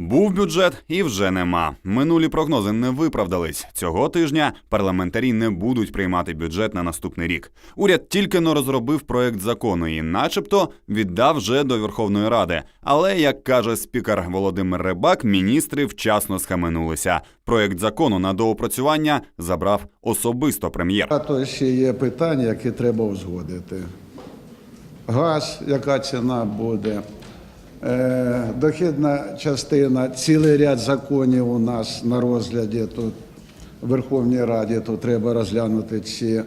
Був бюджет і вже нема. Минулі прогнози не виправдались. Цього тижня парламентарі не будуть приймати бюджет на наступний рік. Уряд тільки но розробив проект закону і, начебто, віддав вже до Верховної Ради. Але, як каже спікер Володимир Рибак, міністри вчасно схаменулися. Проект закону на доопрацювання забрав особисто прем'єр. А то ще є питання, які треба узгодити. Газ, яка ціна буде, дохідна частина, цілий ряд законів у нас на розгляді тут в Верховній Раді, то треба розглянути ці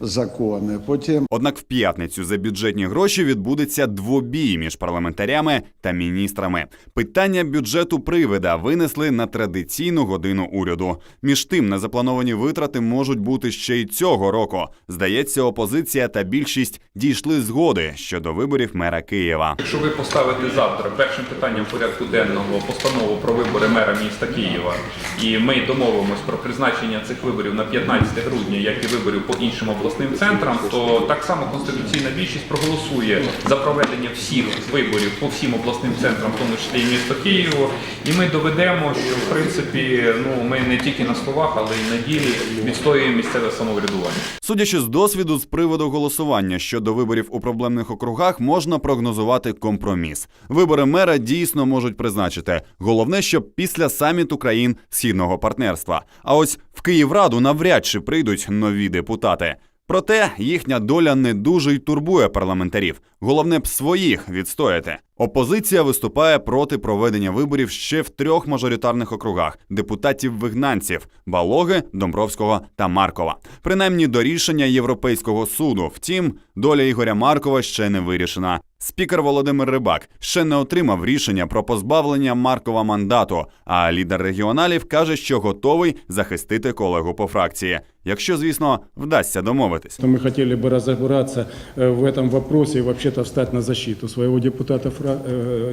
закони. Потім Однак в п'ятницю за бюджетні гроші відбудеться двобій між парламентарями та міністрами. Питання бюджету привида винесли на традиційну годину уряду. Між тим, незаплановані витрати можуть бути ще й цього року. Здається, опозиція та більшість дійшли згоди щодо виборів мера Києва. Якщо ви поставите завтра першим питанням порядку денного постанову про вибори мера міста Києва, і ми домовимось про призначення цих виборів на 15 грудня, як і виборів по іншим обласним центрам, то так само конституційна більшість проголосує за проведення всіх виборів по всім обласним центрам, в тому числі і місто Києво. І ми доведемо, що в принципі ну ми не тільки на словах, але й на ділі відстоюємо місцеве самоврядування. Судячи з досвіду з приводу голосування щодо виборів у проблемних округах, можна прогнозувати компроміс. Вибори мера дійсно можуть призначити. Головне, щоб після саміту країн східного партнерства. А ось в Київраду навряд чи прийдуть нові депутати. Проте їхня доля не дуже й турбує парламентарів. Головне б своїх відстояти. Опозиція виступає проти проведення виборів ще в трьох мажоритарних округах депутатів-вигнанців Балоги, Домбровського та Маркова. Принаймні до рішення Європейського суду. Втім, доля Ігоря Маркова ще не вирішена. Спікер Володимир Рибак ще не отримав рішення про позбавлення Маркова мандату. А лідер регіоналів каже, що готовий захистити колегу по фракції, якщо, звісно, вдасться домовитись. что мы хотели бы разобраться э, в этом вопросе и вообще-то встать на защиту своего депутата, фра- э,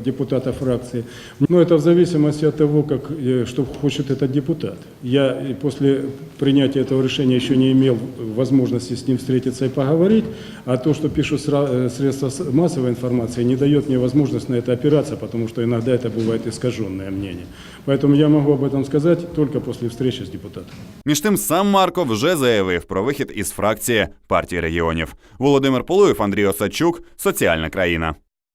депутата фракции. Но это в зависимости от того, как, э, что хочет этот депутат. Я и после принятия этого решения еще не имел возможности с ним встретиться и поговорить, а то, что пишут сра- э, средства с- массовой информации, не дает мне возможность на это опираться, потому что иногда это бывает искаженное мнение. Поэтому я могу об этом сказать только после встречи с депутатом. Між тим, сам Марков вже заявив про вихід із фракції партії регіонів. Володимир Полуєв, Андрій Осадчук, соціальна країна.